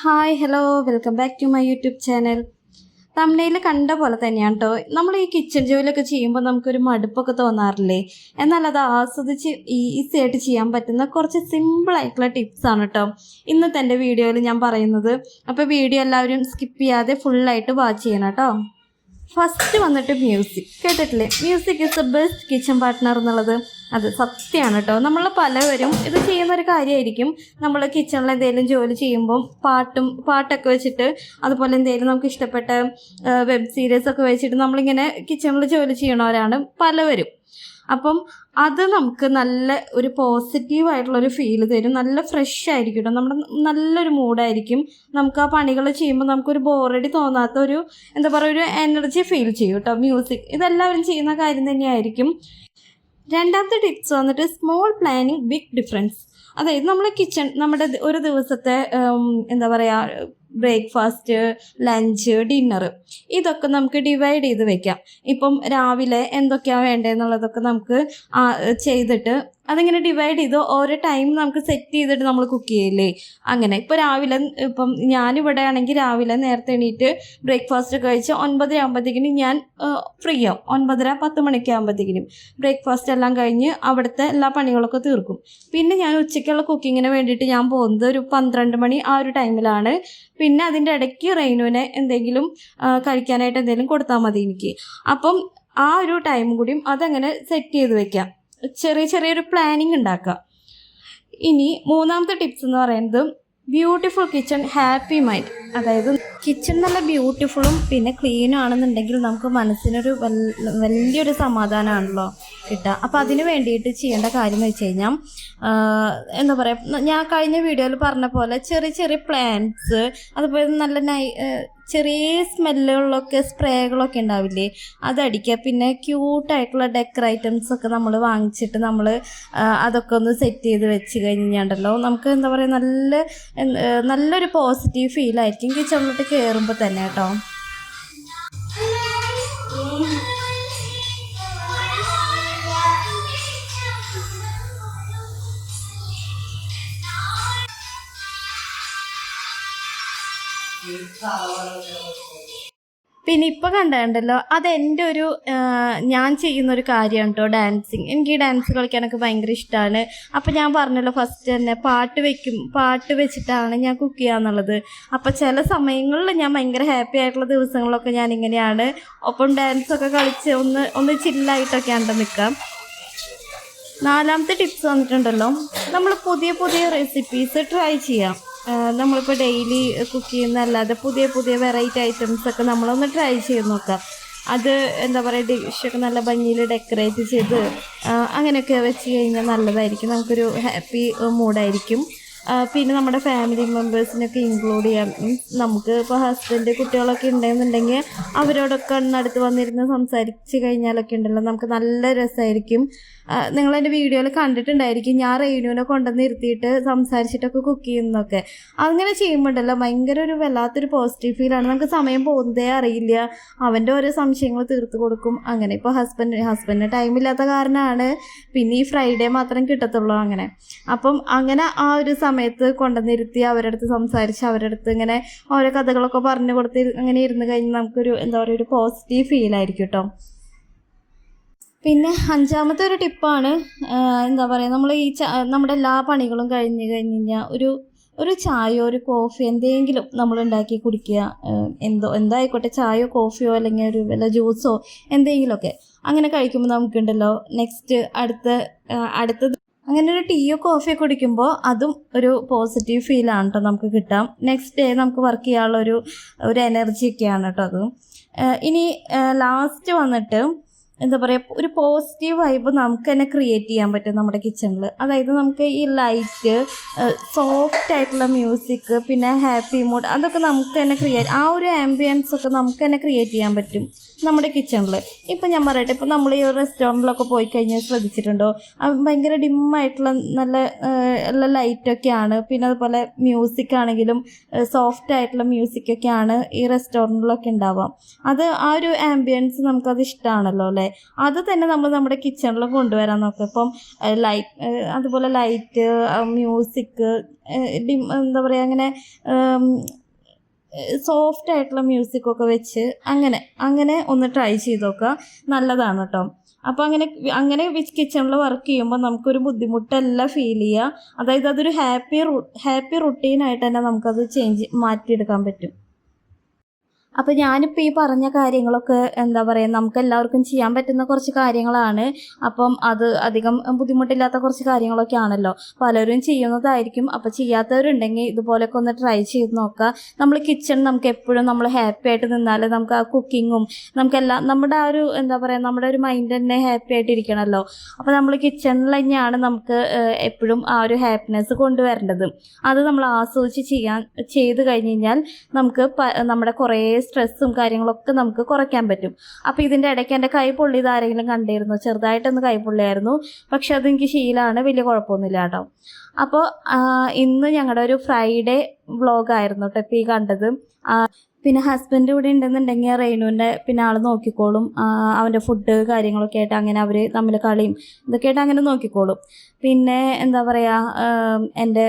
Hi hello welcome back to my YouTube channel തമിഴ്നയിൽ കണ്ട പോലെ തന്നെയാണ് കേട്ടോ നമ്മൾ ഈ കിച്ചൺ ജോലിയൊക്കെ ചെയ്യുമ്പോൾ നമുക്കൊരു മടുപ്പൊക്കെ തോന്നാറില്ലേ? എന്നാൽ അത് ആസ്വദിച്ച് ഈസി ആയിട്ട് ചെയ്യാൻ പറ്റുന്ന കുറച്ച് സിമ്പിൾ ആയിട്ടുള്ള ടിപ്സ് ആണ് കേട്ടോ ഇന്നത്തെ എന്റെ വീഡിയോയിൽ ഞാൻ പറയുന്നത് അപ്പോൾ വീഡിയോ എല്ലാവരും സ്കിപ്പ് ചെയ്യാതെ ഫുള്ളായിട്ട് വാച്ച് ചെയ്യണം കേട്ടോ ഫസ്റ്റ് വന്നിട്ട് മ്യൂസിക് കേട്ടിട്ടില്ലേ? Music is the best kitchen partner എന്നുള്ളത്. അത് സത്യമാണ് കേട്ടോ. നമ്മൾ പലവരും ഇത് ചെയ്യുന്ന ഒരു കാര്യമായിരിക്കും നമ്മൾ കിച്ചണിൽ എന്തെങ്കിലും ജോലി ചെയ്യുമ്പോൾ പാട്ടും പാട്ടൊക്കെ വെച്ചിട്ട് അതുപോലെ എന്തെങ്കിലും നമുക്ക് ഇഷ്ടപ്പെട്ട വെബ് സീരീസ് ഒക്കെ വെച്ചിട്ട് നമ്മളിങ്ങനെ കിച്ചണിൽ ജോലി ചെയ്യണവരാണ് പലവരും. അപ്പം അത് നമുക്ക് നല്ല ഒരു പോസിറ്റീവ് ആയിട്ടുള്ള ഒരു ഫീൽ തരും. നല്ല ഫ്രഷ് ആയിരിക്കും കേട്ടോ. നമ്മുടെ നല്ലൊരു മൂഡായിരിക്കും നമുക്ക് ആ പണികൾ ചെയ്യുമ്പോൾ നമുക്കൊരു ബോറടി തോന്നാത്ത ഒരു എന്താ പറയുക ഒരു എനർജി ഫീൽ ചെയ്യും കേട്ടോ. മ്യൂസിക് ഇതെല്ലാവരും ചെയ്യുന്ന കാര്യം തന്നെയായിരിക്കും. രണ്ടാമത്തെ ടിപ്സ് വന്നിട്ട് സ്മോൾ പ്ലാനിങ് ബിഗ് ഡിഫറൻസ് അതായത് നമ്മൾ കിച്ചൺ നമ്മുടെ ഒരു ദിവസത്തെ എന്താ പറയുക ബ്രേക്ക്ഫാസ്റ്റ് ലഞ്ച് ഡിന്നർ ഇതൊക്കെ നമുക്ക് ഡിവൈഡ് ചെയ്ത് വെക്കാം. ഇപ്പം രാവിലെ എന്തൊക്കെയാണ് വേണ്ടതെന്നുള്ളതൊക്കെ നമുക്ക് ചെയ്തിട്ട് അതിങ്ങനെ ഡിവൈഡ് ചെയ്ത്? ഓരോ ടൈം നമുക്ക് സെറ്റ് ചെയ്തിട്ട് നമ്മൾ കുക്ക് ചെയ്യില്ലേ? അങ്ങനെ. ഇപ്പോൾ രാവിലെ ഇപ്പം ഞാനിവിടെ ആണെങ്കിൽ രാവിലെ നേരത്തെ എണീറ്റ് ബ്രേക്ക്ഫാസ്റ്റ് ഒക്കെ കഴിച്ച് ഒൻപതര ആകുമ്പോഴത്തേക്കിനും ഞാൻ ഫ്രീ ആവും. ഒൻപതര പത്ത് മണിക്ക് ആകുമ്പോഴത്തേക്കിനും ബ്രേക്ക്ഫാസ്റ്റ് എല്ലാം കഴിഞ്ഞ് അവിടുത്തെ എല്ലാ പണികളൊക്കെ തീർക്കും. പിന്നെ ഞാൻ ഉച്ചയ്ക്കുള്ള കുക്കിങ്ങിന് വേണ്ടിയിട്ട് ഞാൻ പോകുന്നത് ഒരു പന്ത്രണ്ട് മണി ആ ഒരു ടൈമിലാണ് പിന്നെ അതിന്റെ ഇടയ്ക്ക് റെയിനുവിനെ എന്തെങ്കിലും കഴിക്കാനായിട്ട് എന്തെങ്കിലും കൊടുത്താൽ മതി എനിക്ക്. അപ്പം ആ ഒരു ടൈം കൂടിയും അതങ്ങനെ സെറ്റ് ചെയ്ത് വെക്കാം. ചെറിയ ചെറിയൊരു പ്ലാനിങ് ഉണ്ടാക്കുക. ഇനി മൂന്നാമത്തെ ടിപ്സ് എന്ന് പറയുന്നത് ബ്യൂട്ടിഫുൾ കിച്ചൺ ഹാപ്പി മൈൻഡ് അതായത് കിച്ചൺ നല്ല ബ്യൂട്ടിഫുളും പിന്നെ ക്ലീനും ആണെന്നുണ്ടെങ്കിൽ നമുക്ക് മനസ്സിനൊരു വലിയൊരു സമാധാനമാണല്ലോ കിട്ടുക. അപ്പോൾ അതിന് വേണ്ടിയിട്ട് ചെയ്യേണ്ട കാര്യം എന്ന് വെച്ച് കഴിഞ്ഞാൽ എന്താ പറയുക ഞാൻ കഴിഞ്ഞ വീഡിയോയിൽ പറഞ്ഞ പോലെ ചെറിയ ചെറിയ പ്ലാന്റ്സ് അതുപോലെ നല്ല നൈ ചെറിയ സ്മെല്ലുകളൊക്കെ സ്പ്രേകളൊക്കെ ഉണ്ടാവില്ലേ? അതടിക്കുക പിന്നെ ക്യൂട്ടായിട്ടുള്ള ഡെക്കർ ഐറ്റംസ് ഒക്കെ നമ്മൾ വാങ്ങിച്ചിട്ട് നമ്മൾ അതൊക്കെ ഒന്ന് സെറ്റ് ചെയ്ത് വെച്ച് കഴിഞ്ഞാണ്ടല്ലോ നമുക്ക് എന്താ പറയുക നല്ല നല്ലൊരു പോസിറ്റീവ് ഫീലായിരിക്കും കിച്ചണിലോട്ട് കയറുമ്പോൾ തന്നെ കേട്ടോ. പിന്നെ ഇപ്പോൾ കണ്ടല്ലോ എന്റെ ഒരു ഞാൻ ചെയ്യുന്ന ഒരു കാര്യമാണ് കേട്ടോ ഡാൻസിങ് എനിക്ക് ഡാൻസ് കളിക്കാനൊക്കെ ഭയങ്കര ഇഷ്ടമാണ് അപ്പോൾ ഞാൻ പറഞ്ഞല്ലോ ഫസ്റ്റ് തന്നെ പാട്ട് വെക്കും പാട്ട് വെച്ചിട്ടാണ് ഞാൻ കുക്ക് ചെയ്യാന്നുള്ളത്. അപ്പോൾ ചില സമയങ്ങളിൽ ഞാൻ ഭയങ്കര ഹാപ്പി ആയിട്ടുള്ള ദിവസങ്ങളിലൊക്കെ ഞാൻ ഇങ്ങനെയാണ് ഒപ്പം ഡാൻസ് ഒക്കെ കളിച്ച് ഒന്ന് ഒന്ന് ചില്ലായിട്ടൊക്കെയാണ് നിൽക്കാം നാലാമത്തെ ടിപ്സ് വന്നിട്ടുണ്ടല്ലോ നമ്മൾ പുതിയ പുതിയ റെസിപ്പീസ് ട്രൈ ചെയ്യാം. നമ്മളിപ്പോൾ ഡെയിലി കുക്ക് ചെയ്യുന്നതല്ലാതെ പുതിയ പുതിയ വെറൈറ്റി ഐറ്റംസ് ഒക്കെ നമ്മളൊന്ന് ട്രൈ ചെയ്ത് നോക്കാം. അത് എന്താ പറയുക ഡിഷൊക്കെ നല്ല ഭംഗിയിൽ ഡെക്കറേറ്റ് ചെയ്ത് അങ്ങനെയൊക്കെ വെച്ച് കഴിഞ്ഞാൽ നല്ലതായിരിക്കും. നമുക്കൊരു ഹാപ്പി മൂഡായിരിക്കും പിന്നെ നമ്മുടെ ഫാമിലി മെമ്പേഴ്സിനൊക്കെ ഇൻക്ലൂഡ് ചെയ്യാം. നമുക്ക് ഇപ്പോൾ ഹസ്ബൻഡ് കുട്ടികളൊക്കെ ഉണ്ടെന്നുണ്ടെങ്കിൽ അവരോടൊക്കെ അടുത്ത് വന്നിരുന്ന് സംസാരിച്ച് കഴിഞ്ഞാലൊക്കെ ഉണ്ടല്ലോ. നമുക്ക് നല്ല രസമായിരിക്കും നിങ്ങൾ എന്റെ വീഡിയോയിൽ കണ്ടിട്ടുണ്ടായിരിക്കും. ഞാൻ റേഡിയോനെ കൊണ്ടുവന്ന് ഇരുത്തിയിട്ട് സംസാരിച്ചിട്ടൊക്കെ കുക്ക് ചെയ്യുന്നതൊക്കെ. അങ്ങനെ ചെയ്യുമ്പോണ്ടല്ലോ ഭയങ്കര ഒരു വല്ലാത്തൊരു പോസിറ്റീവ് ഫീലാണ് നമുക്ക് സമയം പോകുന്നതേ അറിയില്ല. അവന്റെ ഓരോ സംശയങ്ങൾ തീർത്ത് കൊടുക്കും. അങ്ങനെ ഇപ്പോൾ ഹസ്ബൻഡ് ഹസ്ബൻഡിന് ടൈമില്ലാത്ത കാരണമാണ്. പിന്നെ ഈ ഫ്രൈഡേ മാത്രം കിട്ടത്തുള്ളൂ അങ്ങനെ. അപ്പം അങ്ങനെ ആ ഒരു സമയത്ത് കൊണ്ടുവന്നിരുത്തി അവരുടെ അടുത്ത് സംസാരിച്ച് അവരുടെ അടുത്ത് ഇങ്ങനെ ഓരോ കഥകളൊക്കെ പറഞ്ഞു കൊടുത്ത് അങ്ങനെ ഇരുന്ന് കഴിഞ്ഞ് നമുക്കൊരു എന്താ പറയുക ഒരു പോസിറ്റീവ് ഫീൽ ആയിരിക്കും കേട്ടോ പിന്നെ അഞ്ചാമത്തെ ഒരു ടിപ്പാണ് എന്താ പറയുക നമ്മൾ ഈ നമ്മുടെ എല്ലാ പണികളും കഴിഞ്ഞ് കഴിഞ്ഞ് കഴിഞ്ഞാൽ ഒരു ഒരു ചായയോ ഒരു കോഫി എന്തെങ്കിലും നമ്മൾ ഉണ്ടാക്കി കുടിക്കുക എന്തോ എന്തായിക്കോട്ടെ ചായയോ കോഫിയോ അല്ലെങ്കിൽ ഒരു വല്ല ജ്യൂസോ എന്തെങ്കിലുമൊക്കെ. അങ്ങനെ കഴിക്കുമ്പോൾ നമുക്കുണ്ടല്ലോ നെക്സ്റ്റ് അടുത്ത അടുത്ത അങ്ങനെ ഒരു ടീയോ കോഫിയോ കുടിക്കുമ്പോൾ അതും ഒരു പോസിറ്റീവ് ഫീലാണ് കേട്ടോ നമുക്ക് കിട്ടാം. നെക്സ്റ്റ് ഡേ നമുക്ക് വർക്ക് ചെയ്യാനുള്ള ഒരു ഒരു എനർജി ഒക്കെയാണ് കേട്ടോ അതും. ഇനി ലാസ്റ്റ് വന്നിട്ട് എന്താ പറയുക ഒരു പോസിറ്റീവ് വൈബ് നമുക്ക് തന്നെ ക്രിയേറ്റ് ചെയ്യാൻ പറ്റും നമ്മുടെ കിച്ചണിൽ അതായത് നമുക്ക് ഈ ലൈറ്റ് സോഫ്റ്റ് ആയിട്ടുള്ള മ്യൂസിക് പിന്നെ ഹാപ്പി മൂഡ് അതൊക്കെ നമുക്ക് തന്നെ ക്രിയേറ്റ് ആ ഒരു ആംബിയൻസ് ഒക്കെ നമുക്ക് തന്നെ ക്രിയേറ്റ് ചെയ്യാൻ പറ്റും നമ്മുടെ കിച്ചണിൽ ഇപ്പം ഞാൻ പറയട്ടെ ഇപ്പം നമ്മൾ ഈ റെസ്റ്റോറന്റിലൊക്കെ പോയി കഴിഞ്ഞാൽ ശ്രദ്ധിച്ചിട്ടുണ്ടോ? ഭയങ്കര ഡിമ്മായിട്ടുള്ള നല്ല ഉള്ള ലൈറ്റൊക്കെയാണ് പിന്നെ അതുപോലെ മ്യൂസിക് ആണെങ്കിലും സോഫ്റ്റ് ആയിട്ടുള്ള മ്യൂസിക്കൊക്കെയാണ് ഈ റെസ്റ്റോറന്റിലൊക്കെ ഉണ്ടാവാം അത് ആ ഒരു ആംബിയൻസ് നമുക്കത് ഇഷ്ടമാണല്ലോ അല്ലേ? അത് തന്നെ നമ്മൾ നമ്മുടെ കിച്ചണിൽ കൊണ്ടുവരാൻ നോക്കുക ഇപ്പം ലൈറ്റ് അതുപോലെ ലൈറ്റ് മ്യൂസിക് എന്താ പറയുക അങ്ങനെ സോഫ്റ്റ് ആയിട്ടുള്ള മ്യൂസിക്കൊക്കെ വെച്ച് അങ്ങനെ അങ്ങനെ ഒന്ന് ട്രൈ ചെയ്ത് നോക്കുക. നല്ലതാണ് കേട്ടോ അപ്പോൾ അങ്ങനെ അങ്ങനെ കിച്ചണിൽ വർക്ക് ചെയ്യുമ്പോൾ നമുക്കൊരു ബുദ്ധിമുട്ടല്ല ഫീൽ ചെയ്യുക. അതായത് അതൊരു ഹാപ്പി ഹാപ്പി റുട്ടീനായിട്ട് തന്നെ നമുക്കത് ചേഞ്ച് മാറ്റിയെടുക്കാൻ പറ്റും. അപ്പോൾ ഞാനിപ്പോൾ ഈ പറഞ്ഞ കാര്യങ്ങളൊക്കെ എന്താ പറയുക നമുക്ക് എല്ലാവർക്കും ചെയ്യാൻ പറ്റുന്ന കുറച്ച് കാര്യങ്ങളാണ്. അപ്പം അത് അധികം ബുദ്ധിമുട്ടില്ലാത്ത കുറച്ച് കാര്യങ്ങളൊക്കെ ആണല്ലോ പലരും ചെയ്യുന്നതായിരിക്കും. അപ്പോൾ ചെയ്യാത്തവരുണ്ടെങ്കിൽ ഇതുപോലൊക്കെ ഒന്ന് ട്രൈ ചെയ്ത് നോക്കുക. നമ്മൾ കിച്ചൺ നമുക്ക് എപ്പോഴും നമ്മൾ ഹാപ്പി ആയിട്ട് നിന്നാൽ നമുക്ക് ആ കുക്കിങ്ങും നമുക്കെല്ലാം നമ്മുടെ ആ ഒരു എന്താ പറയുക നമ്മുടെ ഒരു മൈൻഡ് തന്നെ ഹാപ്പി ആയിട്ട് ഇരിക്കണമല്ലോ അപ്പോൾ നമ്മൾ കിച്ചണിൽ തന്നെയാണ് നമുക്ക് എപ്പോഴും ആ ഒരു ഹാപ്പിനെസ് കൊണ്ടുവരേണ്ടത്. അത് നമ്മൾ ആസ്വദിച്ച് ചെയ്യാൻ ചെയ്ത് കഴിഞ്ഞ് കഴിഞ്ഞാൽ നമുക്ക് നമ്മുടെ കുറേ സ്ട്രെസ്സും കാര്യങ്ങളൊക്കെ നമുക്ക് കുറയ്ക്കാൻ പറ്റും. അപ്പോൾ ഇതിന്റെ ഇടയ്ക്ക് എന്റെ കൈ പൊള്ളിയത് ആരെങ്കിലും കണ്ടിരുന്നു? ചെറുതായിട്ടൊന്ന് കൈ പൊള്ളിയായിരുന്നു. പക്ഷെ അതെനിക്ക് ശീലമാണ് വലിയ കുഴപ്പമൊന്നുമില്ല കേട്ടോ. അപ്പോൾ ഇന്ന് ഞങ്ങളുടെ ഒരു ഫ്രൈഡേ വ്ളോഗായിരുന്നു കേട്ടോ ഇപ്പോൾ ഈ കണ്ടത് പിന്നെ ഹസ്ബൻഡ് ഇവിടെ ഉണ്ടെന്നുണ്ടെങ്കിൽ റെയിനുവിന്റെ പിന്നെ ആൾ നോക്കിക്കോളും. അവന്റെ ഫുഡ് കാര്യങ്ങളൊക്കെ ആയിട്ട് അങ്ങനെ അവർ തമ്മിൽ കളിയും ഇതൊക്കെ ആയിട്ട് അങ്ങനെ നോക്കിക്കോളും. പിന്നെ എന്താ പറയുക എന്റെ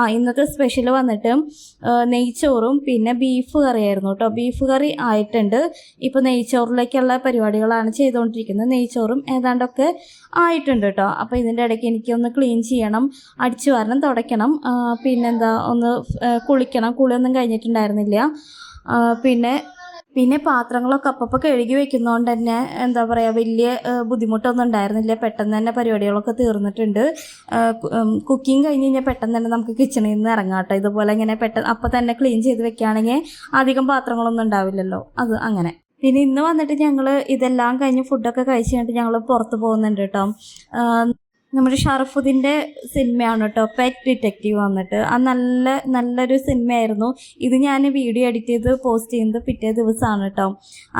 ആ ഇന്നത്തെ സ്പെഷ്യൽ വന്നിട്ട് നെയ്ച്ചോറും പിന്നെ ബീഫ് കറിയായിരുന്നു കേട്ടോ ബീഫ് കറി ആയിട്ടുണ്ട്. ഇപ്പോൾ നെയ്ച്ചോറിലേക്കുള്ള പരിപാടികളാണ് ചെയ്തുകൊണ്ടിരിക്കുന്നത്. നെയ്ച്ചോറും ഏതാണ്ടൊക്കെ ആയിട്ടുണ്ട് കേട്ടോ അപ്പോൾ ഇതിന്റെ ഇടയ്ക്ക് എനിക്കൊന്ന് ക്ലീൻ ചെയ്യണം അടിച്ചു വരണം തുടയ്ക്കണം. പിന്നെന്താ ഒന്ന് കുളിക്കണം. കുളിയൊന്നും കഴിഞ്ഞിട്ടുണ്ടായിരുന്നില്ല. പിന്നെ പിന്നെ പാത്രങ്ങളൊക്കെ അപ്പപ്പോൾ കഴുകി വെക്കുന്നതുകൊണ്ട് തന്നെ എന്താ പറയുക വലിയ ബുദ്ധിമുട്ടൊന്നും ഉണ്ടായിരുന്നില്ല. പെട്ടെന്ന് തന്നെ പരിപാടികളൊക്കെ തീർന്നിട്ടുണ്ട്. കുക്കിംഗ് കഴിഞ്ഞ് കഴിഞ്ഞാൽ പെട്ടെന്ന് തന്നെ നമുക്ക് കിച്ചണിൽ നിന്ന് ഇറങ്ങാം കേട്ടോ. ഇതുപോലെ ഇങ്ങനെ പെട്ടെന്ന് അപ്പം തന്നെ ക്ലീൻ ചെയ്ത് വെക്കുകയാണെങ്കിൽ അധികം പാത്രങ്ങളൊന്നും ഉണ്ടാവില്ലല്ലോ. അത് അങ്ങനെ. പിന്നെ ഇന്ന് വന്നിട്ട് ഞങ്ങൾ ഇതെല്ലാം കഴിഞ്ഞ് ഫുഡൊക്കെ കഴിച്ച് കഴിഞ്ഞിട്ട് ഞങ്ങൾ പുറത്ത് പോകുന്നുണ്ട് കേട്ടോ. നമ്മുടെ ഷറഫുദ്ദീന്റെ സിനിമയാണ് കേട്ടോ പെറ്റ് ഡിറ്റക്റ്റീവ് വന്നിട്ട്. ആ നല്ല നല്ലൊരു സിനിമയായിരുന്നു. ഇത് ഞാൻ വീഡിയോ എഡിറ്റ് ചെയ്ത് പോസ്റ്റ് ചെയ്യുന്നത് പിറ്റേ ദിവസമാണ് കേട്ടോ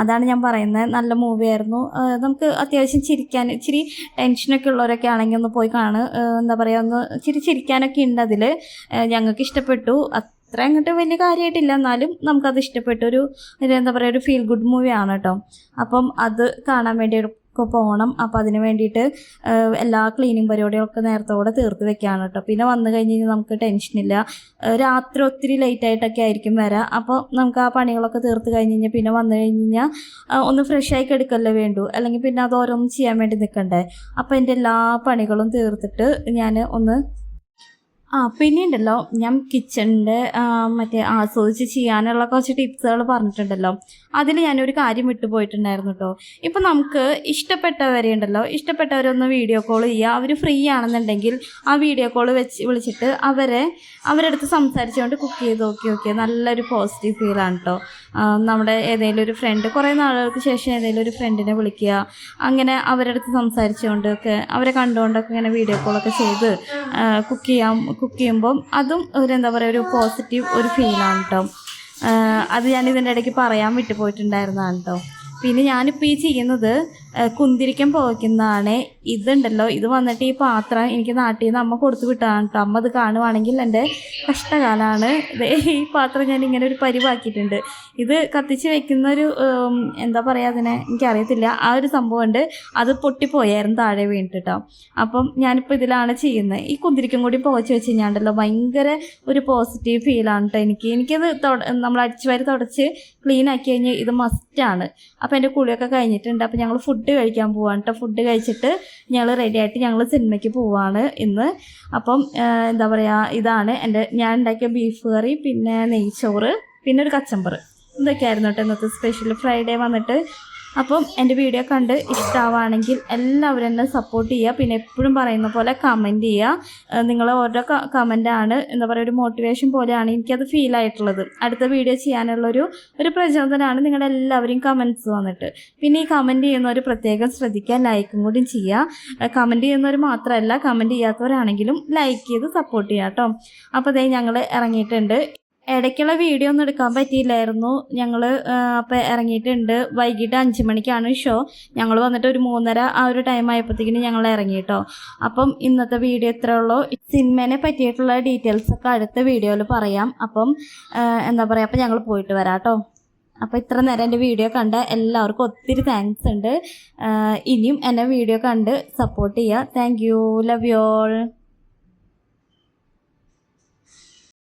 അതാണ് ഞാൻ പറയുന്നത്. നല്ല മൂവിയായിരുന്നു നമുക്ക് അത്യാവശ്യം ചിരിക്കാൻ ഇച്ചിരി ടെൻഷനൊക്കെ ഉള്ളവരൊക്കെ ആണെങ്കിൽ ഒന്ന് പോയി കാണ് എന്താ പറയുക ഒന്ന് ഇച്ചിരി ചിരിക്കാനൊക്കെ ഉണ്ട് അതിൽ ഞങ്ങൾക്ക് ഇഷ്ടപ്പെട്ടു. അത്ര അങ്ങോട്ട് വലിയ കാര്യമായിട്ടില്ല. എന്നാലും നമുക്കത് ഇഷ്ടപ്പെട്ടൊരു ഒരു ഒരു എന്താ പറയുക ഒരു ഫീൽ ഗുഡ് മൂവിയാണ് കേട്ടോ അപ്പം അത് കാണാൻ വേണ്ടി ഒക്കെ പോകണം അപ്പോൾ അതിന് വേണ്ടിയിട്ട് എല്ലാ ക്ലീനിങ് പരിപാടികളൊക്കെ നേരത്തോടെ തീർത്ത് വെക്കുകയാണ് കേട്ടോ. പിന്നെ വന്നു കഴിഞ്ഞ് കഴിഞ്ഞാൽ നമുക്ക് ടെൻഷനില്ല രാത്രി ഒത്തിരി ലേറ്റ് ആയിട്ടൊക്കെ ആയിരിക്കും വരാം. അപ്പോൾ നമുക്ക് ആ പണികളൊക്കെ തീർത്ത് കഴിഞ്ഞ് കഴിഞ്ഞാൽ പിന്നെ വന്നു കഴിഞ്ഞ് കഴിഞ്ഞാൽ ഒന്ന് ഫ്രഷ് ആയി എടുക്കല്ലേ വേണ്ടു. അല്ലെങ്കിൽ പിന്നെ അത് ഓരോന്നും ചെയ്യാൻ വേണ്ടി നിൽക്കണ്ടേ. അപ്പോൾ എന്റെ എല്ലാ പണികളും തീർത്തിട്ട് ഞാൻ ഒന്ന് ആ പിന്നെ ഉണ്ടല്ലോ ഞാൻ കിച്ചണിന്റെ മറ്റേ ആസ്വദിച്ച് ചെയ്യാനുള്ള കുറച്ച് ടിപ്സുകൾ പറഞ്ഞിട്ടുണ്ടല്ലോ. അതിൽ ഞാനൊരു കാര്യം വിട്ടുപോയിട്ടുണ്ടായിരുന്നു കേട്ടോ ഇപ്പം നമുക്ക് ഇഷ്ടപ്പെട്ടവരെ ഉണ്ടല്ലോ ഇഷ്ടപ്പെട്ടവരൊന്ന് വീഡിയോ കോൾ ചെയ്യുക. അവർ ഫ്രീ ആണെന്നുണ്ടെങ്കിൽ ആ വീഡിയോ കോൾ വെച്ച് വിളിച്ചിട്ട് അവരെ അവരുടെ അടുത്ത് സംസാരിച്ചുകൊണ്ട് കുക്ക് ചെയ്ത് നോക്കി നോക്കിയാൽ നല്ലൊരു പോസിറ്റീവ് ഫീലാണ് കേട്ടോ നമ്മുടെ ഏതെങ്കിലും ഒരു ഫ്രണ്ട് കുറേ നാളുകൾക്ക് ശേഷം ഏതെങ്കിലും ഒരു ഫ്രണ്ടിനെ വിളിക്കുക. അങ്ങനെ അവരുടെ അടുത്ത് സംസാരിച്ചുകൊണ്ടൊക്കെ അവരെ കണ്ടുകൊണ്ടൊക്കെ ഇങ്ങനെ വീഡിയോ കോളൊക്കെ ചെയ്ത് കുക്ക് ചെയ്യാൻ കുക്ക് ചെയ്യുമ്പം അതും ഒരു എന്താ പറയുക ഒരു പോസിറ്റീവ് ഒരു ഫീലാണ് കേട്ടോ അത് ഞാൻ ഇതിന്റെ ഇടയ്ക്ക് പറയാൻ വിട്ടുപോയിട്ടുണ്ടായിരുന്നതാണ് കേട്ടോ പിന്നെ ഞാനിപ്പോൾ ഈ ചെയ്യുന്നത് കുന്തിരിക്കം പുകയ്ക്കുന്നതാണ്. ഇതുണ്ടല്ലോ. ഇത് വന്നിട്ട് ഈ പാത്രം എനിക്ക് നാട്ടിൽ നിന്ന് അമ്മ കൊടുത്തു വിട്ടതാണ് കേട്ടോ അമ്മ അത് കാണുവാണെങ്കിൽ എന്റെ കഷ്ടകാലമാണ് ഈ പാത്രം ഞാൻ ഇങ്ങനെ ഒരു പരിവാക്കിയിട്ടുണ്ട്. ഇത് കത്തിച്ച് വെക്കുന്ന ഒരു എന്താ പറയുക അതിനെ? എനിക്കറിയത്തില്ല. ആ ഒരു സംഭവം ഉണ്ട് അത് പൊട്ടിപ്പോയായിരുന്നു താഴെ വീണിട്ടോ അപ്പം ഞാനിപ്പോൾ ഇതിലാണ് ചെയ്യുന്നത്. ഈ കുന്തിരിക്കം കൂടി പുകച്ച് വെച്ച് കഴിഞ്ഞാണ്ടല്ലോ ഭയങ്കര ഒരു പോസിറ്റീവ് ഫീലാണ് കേട്ടോ എനിക്ക്. എനിക്കത് നമ്മൾ അടിച്ചു വാരി തുടച്ച് ക്ലീൻ ആക്കി കഴിഞ്ഞാൽ ഇത് മസ്റ്റാണ് അപ്പോൾ എന്റെ കുളിയൊക്കെ കഴിഞ്ഞിട്ടുണ്ട്. അപ്പോൾ ഞങ്ങൾ ഫുഡ് കഴിക്കാൻ പോവാണ് കേട്ടോ ഫുഡ് കഴിച്ചിട്ട് ഞങ്ങൾ റെഡി ആയിട്ട് ഞങ്ങൾ സിനിമയ്ക്ക് പോവാണ് ഇന്ന്. അപ്പം എന്താ പറയുക ഇതാണ് എന്റെ ഞാൻ ഉണ്ടാക്കിയ ബീഫ് കറി പിന്നെ നെയ്ച്ചോറ് പിന്നെ ഒരു കച്ചമ്പറ്. ഇതൊക്കെയായിരുന്നു കേട്ടോ ഇന്നത്തെ സ്പെഷ്യൽ ഫ്രൈഡേ വന്നിട്ട് അപ്പം എന്റെ വീഡിയോ കണ്ട് ഇഷ്ടമാവുകയാണെങ്കിൽ എല്ലാവരും എന്നെ സപ്പോർട്ട് ചെയ്യുക. പിന്നെ എപ്പോഴും പറയുന്ന പോലെ കമന്റ് ചെയ്യുക. നിങ്ങൾ ഓരോ കമന്റാണ് എന്താ പറയുക ഒരു മോട്ടിവേഷൻ പോലെയാണ് എനിക്കത് ഫീൽ ആയിട്ടുള്ളത്. അടുത്ത വീഡിയോ ചെയ്യാനുള്ളൊരു ഒരു പ്രചോദനമാണ് നിങ്ങളുടെ എല്ലാവരും കമന്റ്സ് വന്നിട്ട്. പിന്നെ ഈ കമന്റ് ചെയ്യുന്നവർ പ്രത്യേകം ശ്രദ്ധിക്കുക ലൈക്കും കൂടി ചെയ്യുക. കമന്റ് ചെയ്യുന്നവർ മാത്രമല്ല കമന്റ് ചെയ്യാത്തവരാണെങ്കിലും ലൈക്ക് ചെയ്ത് സപ്പോർട്ട് ചെയ്യാം കേട്ടോ അപ്പോൾ അതേ ഞങ്ങൾ ഇറങ്ങിയിട്ടുണ്ട്. ഇടയ്ക്കുള്ള വീഡിയോ ഒന്നും എടുക്കാൻ പറ്റിയില്ലായിരുന്നു. ഞങ്ങൾ അപ്പോൾ ഇറങ്ങിയിട്ടുണ്ട്. വൈകിട്ട് അഞ്ച് മണിക്കാണ് ഷോ. ഞങ്ങൾ വന്നിട്ട് ഒരു മൂന്നര ആ ഒരു ടൈം ആയപ്പോഴത്തേക്കിന് ഞങ്ങൾ ഇറങ്ങി കേട്ടോ അപ്പം ഇന്നത്തെ വീഡിയോ ഇത്രേ ഉള്ളൂ. സിനിമേനെ പറ്റിയിട്ടുള്ള ഡീറ്റെയിൽസ് ഒക്കെ അടുത്ത വീഡിയോയിൽ പറയാം. അപ്പം എന്താ പറയുക അപ്പം ഞങ്ങൾ പോയിട്ട് വരാം കേട്ടോ ഇത്ര നേരം എന്റെ വീഡിയോ കണ്ട എല്ലാവർക്കും ഒത്തിരി താങ്ക്സ് ഉണ്ട്. ഇനിയും എന്നെ വീഡിയോ കണ്ട് സപ്പോർട്ട് ചെയ്യുക thank you love you all